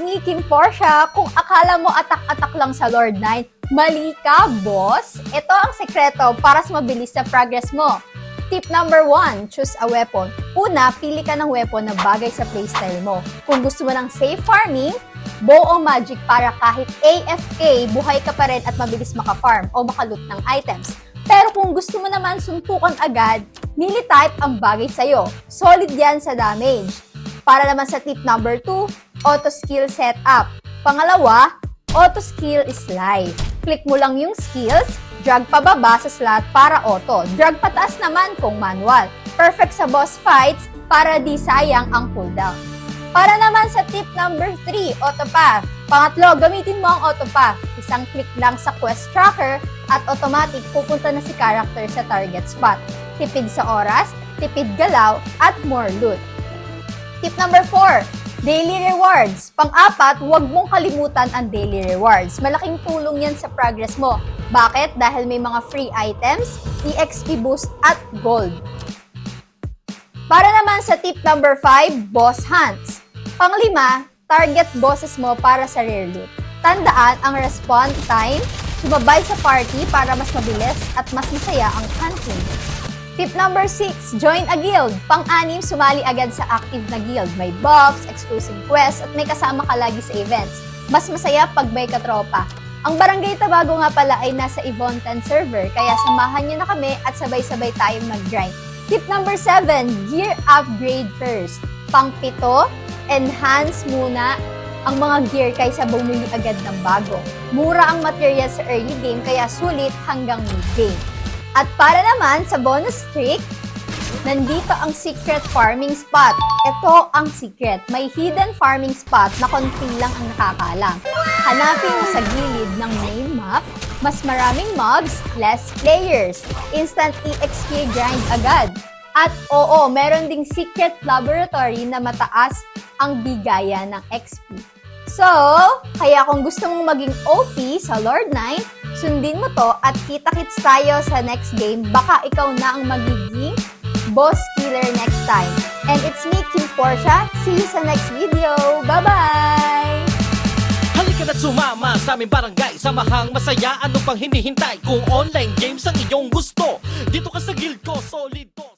me, Kim Portia. Kung akala mo atak-atak lang sa Lord 9, mali ka, boss. Ito ang sekreto para sa mabilis sa progress mo. Tip number one, choose a weapon. Una, pili ka ng weapon na bagay sa playstyle mo. Kung gusto mo ng safe farming, bow o magic para kahit AFK, buhay ka pa rin at mabilis maka-farm o makaloot ng items. Pero kung gusto mo naman suntukan agad, melee type ang bagay sa'yo. Solid yan sa damage. Para naman sa tip number 2, auto skill setup. Pangalawa, auto skill is life. Click mo lang yung skills, drag pababa sa slot para auto. Drag pataas naman kung manual. Perfect sa boss fights para di sayang ang cooldown. Para naman sa tip number 3, autopath. Pangatlo, gamitin mo ang autopath. Isang click lang sa quest tracker at automatic pupunta na si character sa target spot. Tipid sa oras, tipid galaw, at more loot. Tip number 4, daily rewards. Pang-apat, huwag mong kalimutan ang daily rewards. Malaking tulong yan sa progress mo. Bakit? Dahil may mga free items, EXP boost, at gold. Para naman sa tip number 5, boss hunts. Panglima, target bosses mo para sa rare loot. Tandaan ang respawn time, sumabay sa party para mas mabilis at mas masaya ang hunting. Tip number 6, join a guild. Pang-anim, sumali agad sa active na guild. May buffs, exclusive quests, at may kasama ka lagi sa events. Mas masaya pag may katropa. Ang Barangay Tabago nga pala ay nasa Evon 10 server, kaya samahan niyo na kami at sabay-sabay tayong mag-grind. Tip number 7, gear upgrade first. Pang-pito, enhance muna ang mga gear kaysa bumili agad ng bago. Mura ang material sa early game kaya sulit hanggang mid-game. At para naman sa bonus trick, nandito ang secret farming spot. Ito ang secret. May hidden farming spot na konti lang ang nakakaalam. Hanapin mo sa gilid ng main map, mas maraming mobs, less players. Instant EXP grind agad. At oo, meron ding secret laboratory na mataas ang bigaya ng XP. So, kaya kung gusto mong maging OP sa Lord 9, sundin mo to at kita-kits tayo sa next game. Baka ikaw na ang magiging boss killer next time. And it's me, Kim Portia. See you sa next video. Bye-bye! Halika na't sumama sa aming barangay Samahang masaya, ano pang hinihintay Kung online games ang iyong gusto Dito ka sa guild ko, solid to